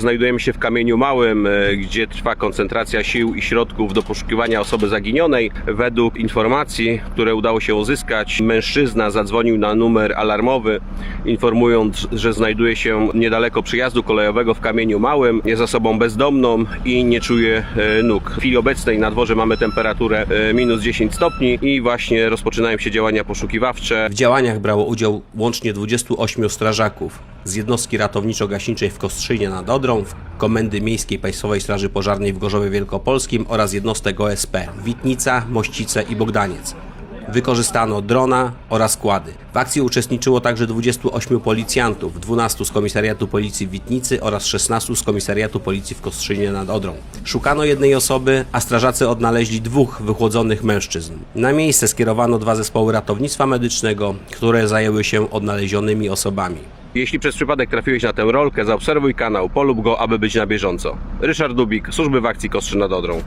Znajdujemy się w Kamieniu Małym, e, gdzie trwa koncentracja sił i środków do poszukiwania osoby zaginionej. Według informacji, które udało się uzyskać, mężczyzna zadzwonił na numer alarmowy, informując, że znajduje się niedaleko przyjazdu kolejowego w Kamieniu Małym. Jest osobą bezdomną i nie czuje e, nóg. W chwili obecnej na dworze mamy temperaturę e, minus 10 stopni i właśnie rozpoczynają się działania poszukiwawcze. W działaniach brało udział łącznie 28 strażaków z jednostki ratowniczo-gaśniczej w Kostrzynie nad Odrą, Komendy Miejskiej Państwowej Straży Pożarnej w Gorzowie Wielkopolskim oraz jednostek OSP Witnica, Mościce i Bogdaniec. Wykorzystano drona oraz kłady. W akcji uczestniczyło także 28 policjantów, 12 z Komisariatu Policji w Witnicy oraz 16 z Komisariatu Policji w Kostrzynie nad Odrą. Szukano jednej osoby, a strażacy odnaleźli dwóch wychłodzonych mężczyzn. Na miejsce skierowano dwa zespoły ratownictwa medycznego, które zajęły się odnalezionymi osobami. Jeśli przez przypadek trafiłeś na tę rolkę, zaobserwuj kanał, polub go, aby być na bieżąco. Ryszard Dubik, Służby w Akcji Kostrzy nad Odrą.